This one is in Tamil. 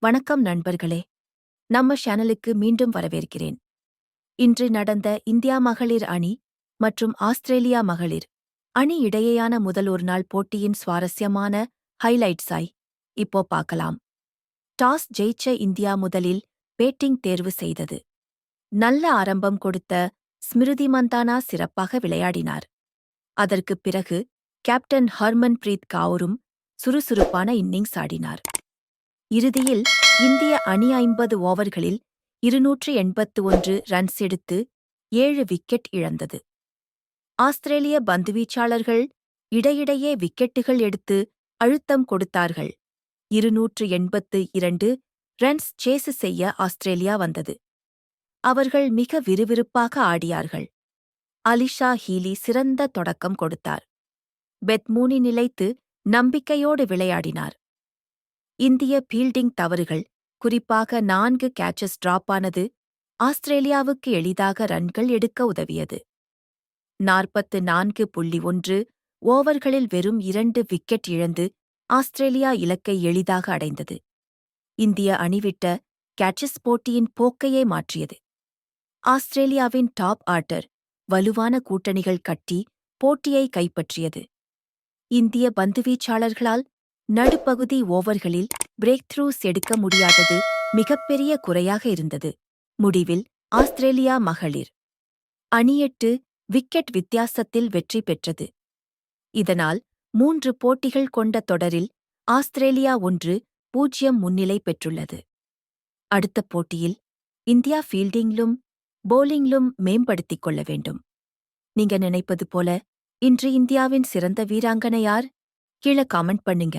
வணக்கம் நண்பர்களே. நம்ம சேனலுக்கு மீண்டும் வரவேற்கிறேன். இன்று நடந்த இந்தியா மகளிர் அணி மற்றும் ஆஸ்திரேலியா மகளிர் அணி இடையேயான முதல் ஒரு நாள் போட்டியின் சுவாரஸ்யமான ஹைலைட்ஸாய் இப்போ பார்க்கலாம். டாஸ் ஜெயிச்ச இந்தியா முதலில் பேட்டிங் தேர்வு செய்தது. நல்ல ஆரம்பம் கொடுத்த ஸ்மிருதி மந்தானா சிறப்பாக விளையாடினார். அதற்குப் பிறகு கேப்டன் ஹர்மன் பிரீத் கவுரும் சுறுசுறுப்பான இன்னிங்ஸ் ஆடினார். இறுதியில் இந்திய அணி ஐம்பது ஓவர்களில் இருநூற்று எண்பத்து ஒன்று ரன்ஸ் எடுத்து ஏழு விக்கெட் இழந்தது. ஆஸ்திரேலிய பந்துவீச்சாளர்கள் இடையிடையே விக்கெட்டுகள் எடுத்து அழுத்தம் கொடுத்தார்கள். இருநூற்று எண்பத்து இரண்டு ரன்ஸ் சேசு செய்ய ஆஸ்திரேலியா வந்தது. அவர்கள் மிக விறுவிறுப்பாக ஆடியார்கள். அலிஷா ஹீலி சிறந்த தொடக்கம் கொடுத்தார். பெத்மூனி நிலைத்து நம்பிக்கையோடு விளையாடினார். இந்திய பீல்டிங் தவறுகள் குறிப்பாக நான்கு கேச்சஸ் டிராப் ஆனது ஆஸ்திரேலியாவுக்கு எளிதாக ரன்கள் எடுக்க உதவியது. நாற்பத்து நான்கு புள்ளி ஒன்று ஓவர்களில் வெறும் இரண்டு விக்கெட் இழந்து ஆஸ்திரேலியா இலக்கை எளிதாக அடைந்தது. இந்திய அணிவிட்ட கேச்சஸ் போட்டியின் போக்கையே மாற்றியது. ஆஸ்திரேலியாவின் டாப் ஆர்டர் வலுவான கூட்டணிகள் கட்டி போட்டியை கைப்பற்றியது. இந்திய பந்துவீச்சாளர்களால் நடுப்பகுதி ஓவர்களில் பிரேக் த்ரூஸ் எடுக்க முடியாதது மிகப்பெரிய குறையாக இருந்தது. முடிவில் ஆஸ்திரேலியா மகளிர் அணியெட்டு விக்கெட் வித்தியாசத்தில் வெற்றி பெற்றது. இதனால் மூன்று போட்டிகள் கொண்ட தொடரில் ஆஸ்திரேலியா ஒன்று பூஜ்யம் முன்னிலை பெற்றுள்ளது. அடுத்த போட்டியில் இந்தியா ஃபீல்டிங்கிலும் போலிங்கிலும் மேம்படுத்திக் கொள்ள வேண்டும். நீங்க நினைப்பது போல இன்று இந்தியாவின் சிறந்த வீராங்கனை யார்? கீழே காமெண்ட் பண்ணுங்க.